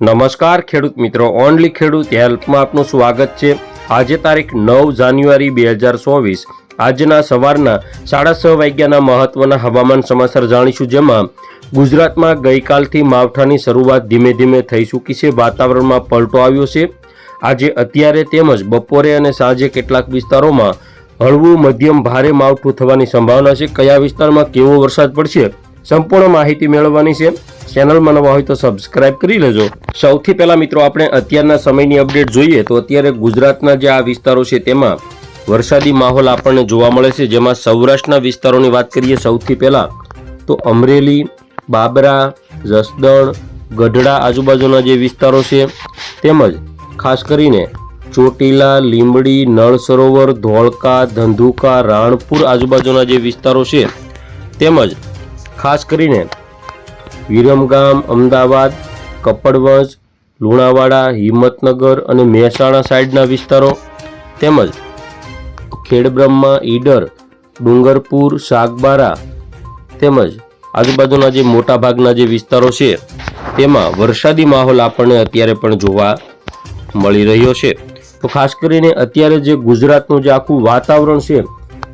નમસ્કાર ખેડૂત મિત્રો, ઓનલી ખેડૂત હેલ્પમાં આપનું સ્વાગત છે. આજે તારીખ નવ જાન્યુઆરી બે હજાર ચોવીસ. આજના સવારના સાડા છ વાગ્યાના મહત્વના હવામાન સમાચાર જાણીશું જેમાં ગુજરાતમાં ગઈકાલથી માવઠાની શરૂઆત ધીમે ધીમે થઈ ચૂકી છે. વાતાવરણમાં પલટો આવ્યો છે. આજે અત્યારે તેમજ બપોરે અને સાંજે કેટલાક વિસ્તારોમાં હળવું મધ્યમ ભારે માવઠું થવાની સંભાવના છે. કયા વિસ્તારમાં કેવો વરસાદ પડશે? સંપૂર્ણ માહિતી મેળવવાની છે. ચેનલમાં નવા હોય તો સબસ્ક્રાઇબ કરી લેજો. સૌથી પહેલા મિત્રો, આપણે અત્યારના સમયની અપડેટ જોઈએ તો અત્યારે ગુજરાતના જે આ વિસ્તારો છે તેમાં વરસાદી માહોલ આપણને જોવા મળે છે. જેમાં સૌરાષ્ટ્રના વિસ્તારોની વાત કરીએ સૌથી પહેલા તો અમરેલી, બાબરા, જસદણ, ગઢડા આજુબાજુના જે વિસ્તારો છે તેમજ ખાસ કરીને ચોટીલા, લીંબડી નળ સરોવર ધોળકા, ધંધુકા, રાણપુર આજુબાજુના જે વિસ્તારો છે તેમજ ખાસ કરીને વિરમગામ, અમદાવાદ, કપડવંજ, લુણાવાડા, હિંમતનગર અને મહેસાણા સાઈડના વિસ્તારો તેમજ ખેડબ્રહ્મા, ઈડર, ડુંગરપુર, સાગબારા તેમજ આજુબાજુના જે મોટા ભાગના જે વિસ્તારો છે, તેમાં વરસાદી માહોલ આપણને અત્યારે પણ જોવા મળી રહ્યો છે. તો ખાસ કરીને અત્યારે જે ગુજરાતનું જે આખું વાતાવરણ છે,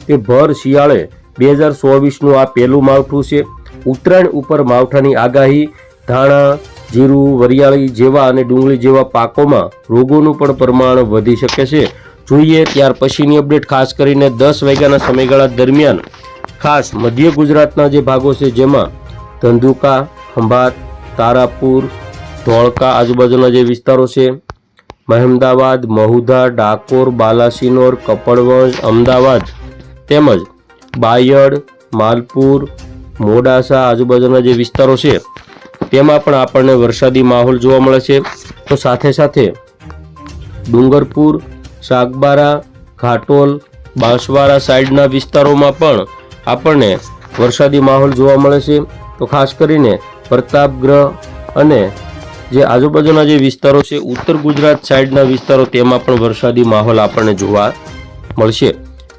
તે ભર શિયાળે બે હજાર ચોવીસનું આ પહેલું માવઠું છે. ઉત્તરાયણ ઉપર માવઠાની આગાહી, ધાણા, જીરું, વરિયાળી જેવા અને ડુંગળી જેવા પાકોમાં રોગોનું પણ પ્રમાણ વધી શકે છે. જોઈએ ત્યાર પછીની અપડેટ, ખાસ કરીને દસ વાગ્યાના સમયગાળા દરમિયાન ખાસ મધ્ય ગુજરાતના જે ભાગો છે, જેમાં ધંધુકા, ખંભાત, તારાપુર, ધોળકા આજુબાજુના જે વિસ્તારો છે, મહેમદાવાદ, મહુધા, ડાકોર, બાલાસિનોર, કપડવંજ, અમદાવાદ તેમજ બાયડ, માલપુર મોડાસા આજુબાજુના જે વિસ્તારો છે, તેમાં પણ આપણને વરસાદી માહોલ જોવા મળે છે. તો સાથે સાથે ડુંગરપુર, સાગબારા, ઘાટોલ, બાંસવાડા સાઈડના વિસ્તારોમાં પણ આપણને વરસાદી માહોલ જોવા મળે છે. તો ખાસ કરીને પ્રતાપગ્રહ અને જે આજુબાજુના જે વિસ્તારો છે, ઉત્તર ગુજરાત સાઈડના વિસ્તારો, તેમાં પણ વરસાદી માહોલ આપણને જોવા મળશે.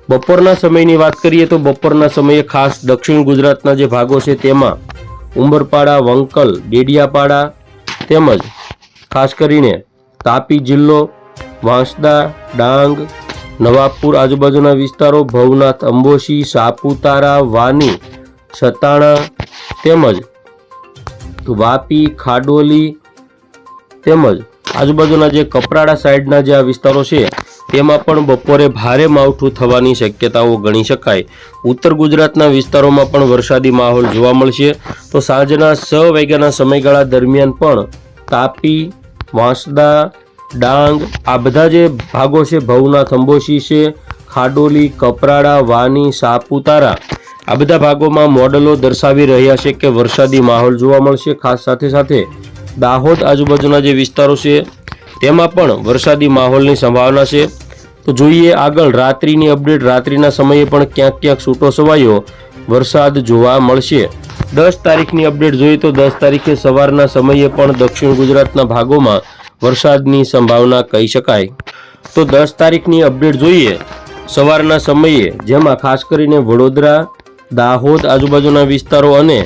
બપોરના સમયની વાત કરીએ તો બપોરના સમયે ખાસ દક્ષિણ ગુજરાતના જે ભાગો છે તેમાં ઉંબરપાડા, વંકલ, ડેડિયાપાડા તેમજ ખાસ કરીને તાપી જિલ્લો, વાંસદા, ડાંગ નવાપુર આજુબાજુના વિસ્તારો, ભવનાથ, અંબોશી, સાપુતારા, વાની સતાણા તેમજ વાપી, ખાડોલી તેમજ આજુબાજુના જે કપરાડા સાઈડના જે આ વિસ્તારો છે તેમાં પણ બપોરે ભારે માવઠું થવાની શક્યતાઓ ગણી શકાય. ઉત્તર ગુજરાતના વિસ્તારોમાં પણ વરસાદી માહોલ જોવા મળશે. તો સાંજના છ વાગ્યાના સમયગાળા દરમિયાન પણ તાપી, વાંસદા, ડાંગ, આ બધા જે ભાગો છે, ભવના અંબોશી છે, ખાડોલી, કપરાડા, વાની, સાપુતારા, આ બધા ભાગોમાં મોડલો દર્શાવી રહ્યા છે કે વરસાદી માહોલ જોવા મળશે. ખાસ સાથે સાથે દાહોદ આજુબાજુના જે વિસ્તારો છે, તેમાં પણ વરસાદી માહોલની સંભાવના છે. તો જોઈએ આગળ, રાત્રિની અપડેટ રાત્રિના સમયે પણ ક્યાંક ક્યાંક છૂટો છવાયો. વરસાદ જોવા મળશે. દસ તારીખની અપડેટ જોઈએ તો દસ તારીખે સવારના સમયે પણ દક્ષિણ ગુજરાતના ભાગોમાં વરસાદની સંભાવના કહી શકાય. તો દસ તારીખની અપડેટ જોઈએ. સવારના સમયે જેમાં ખાસ કરીને વડોદરા, દાહોદ આજુબાજુના વિસ્તારો અને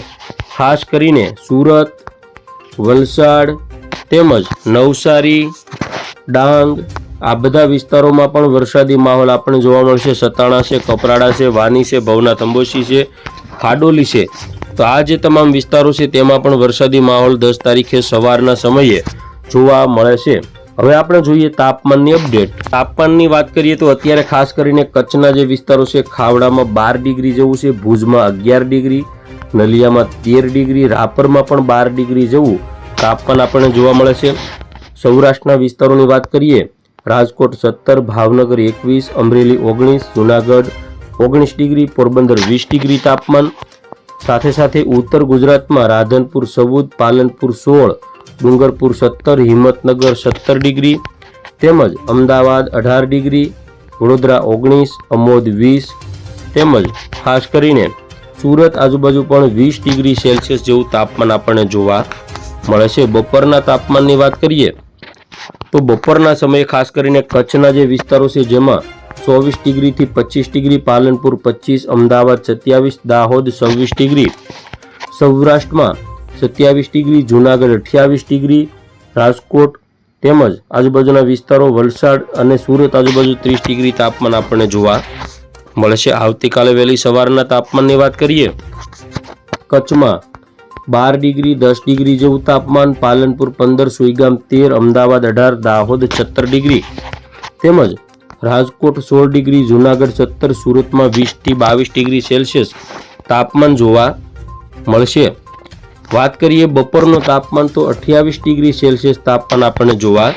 ખાસ કરીને સુરત, વલસાડ તેમજ નવસારી, ડાંગ આ બધા વિસ્તારોમાં પણ વરસાદી માહોલ આપણને જોવા મળશે. સતાણા છે, કપરાડા છે, વાની છે, ભવના તંબોશી છે, ખાડોલી છે. તો આ જે તમામ વિસ્તારો છે તેમાં પણ વરસાદી માહોલ દસ તારીખે સવારના સમયે જોવા મળે છે. હવે આપણે જોઈએ તાપમાનની અપડેટ. તાપમાનની વાત કરીએ તો અત્યારે ખાસ કરીને કચ્છના જે વિસ્તારો છે, ખાવડામાં બાર ડિગ્રી જેવું છે, ભુજમાં અગિયાર ડિગ્રી, નલિયામાં તેર ડિગ્રી, રાપરમાં પણ બાર ડિગ્રી જેવું તાપમાન આપણને જોવા મળે છે. સૌરાષ્ટ્રના વિસ્તારોની વાત કરીએ રાજકોટ સત્તર, ભાવનગર એકવીસ, અમરેલી ઓગણીસ, જુનાગઢ ઓગણીસ ડિગ્રી, પોરબંદર વીસ ડિગ્રી તાપમાન. સાથે સાથે ઉત્તર ગુજરાતમાં રાધનપુર ચૌદ, પાલનપુર સોળ, ડુંગરપુર સત્તર, હિંમતનગર સત્તર ડિગ્રી, તેમજ અમદાવાદ અઢાર ડિગ્રી, વડોદરા ઓગણીસ, અમોદ વીસ, તેમજ ખાસ કરીને સુરત આજુબાજુ પણ વીસ ડિગ્રી સેલ્સિયસ જેવું તાપમાન આપણને જોવા મળે છે. બપોરના તાપમાનની વાત કરીએ તો બપોરના સમયે ખાસ કરીને કચ્છના જે વિસ્તારો છે, જેમાં ચોવીસ ડિગ્રીથી પચીસ ડિગ્રી, પાલનપુર પચીસ, અમદાવાદ સત્યાવીસ, દાહોદ છવ્વીસ ડિગ્રી, સૌરાષ્ટ્રમાં સત્યાવીસ ડિગ્રી, જુનાગઢ અઠ્યાવીસ ડિગ્રી, રાજકોટ તેમજ આજુબાજુના વિસ્તારો વલસાડ અને સુરત આજુબાજુ ત્રીસ ડિગ્રી તાપમાન આપણને જોવા મળશે. આવતીકાલે વહેલી સવારના તાપમાનની વાત કરીએ, કચ્છમાં બાર ડિગ્રી, દસ ડિગ્રી જેવું તાપમાન, પાલનપુર પંદર, સુઈગામ તેર, અમદાવાદ અઢાર, દાહોદ છત્તર ડિગ્રી. તેમજ રાજકોટ સોળ ડિગ્રી, જુનાગઢ સત્તર, સુરતમાં વીસથી બાવીસ ડિગ્રી સેલ્સિયસ તાપમાન જોવા મળશે. વાત કરીએ બપોરનું તાપમાન તો અઠ્યાવીસ ડિગ્રી સેલ્સિયસ તાપમાન આપણને જોવા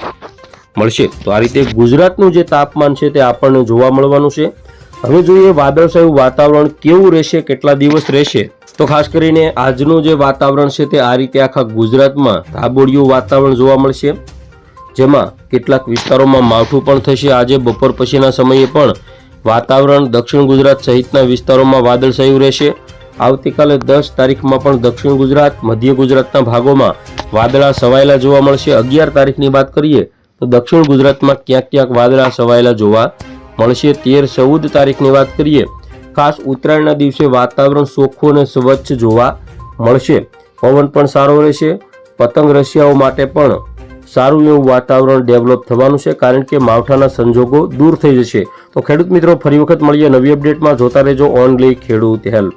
મળશે. તો આ રીતે ગુજરાતનું જે તાપમાન છે તે આપણને જોવા મળવાનું છે. હવે જોઈએ વાદળછાયું વાતાવરણ કેવું રહેશે, કેટલા દિવસ રહેશે? તો ખાસ કરીને આજનું જે વાતાવરણ છે તે આ રીતે આખા ગુજરાતમાં ધાબોળિયું વાતાવરણ જોવા મળશે. જેમાં કેટલાક વિસ્તારોમાં માવઠું પણ થશે. આજે બપોર પછીના સમયે પણ વાતાવરણ દક્ષિણ ગુજરાત સહિતના વિસ્તારોમાં વાદળછાયું રહેશે. આવતીકાલે દસ તારીખમાં પણ દક્ષિણ ગુજરાત, મધ્ય ગુજરાતના ભાગોમાં વાદળા સવાયેલા જોવા મળશે. અગિયાર તારીખની વાત કરીએ તો દક્ષિણ ગુજરાતમાં ક્યાંક ક્યાંક વાદળા સવાયેલા જોવા મળશે. તેર ચૌદ તારીખની વાત કરીએ ખાસ ઉત્તરાયણના દિવસે વાતાવરણ ચોખ્ખું અને સ્વચ્છ જોવા મળશે. પવન પણ સારો રહેશે. પતંગ રશિયાઓ માટે પણ સારું એવું વાતાવરણ ડેવલપ થવાનું છે, કારણ કે માવઠાના સંજોગો દૂર થઈ જશે. તો ખેડૂત મિત્રો, ફરી વખત મળીએ નવી અપડેટમાં. જોતા રહેજો ઓનલી ખેડૂત હેલ્પ.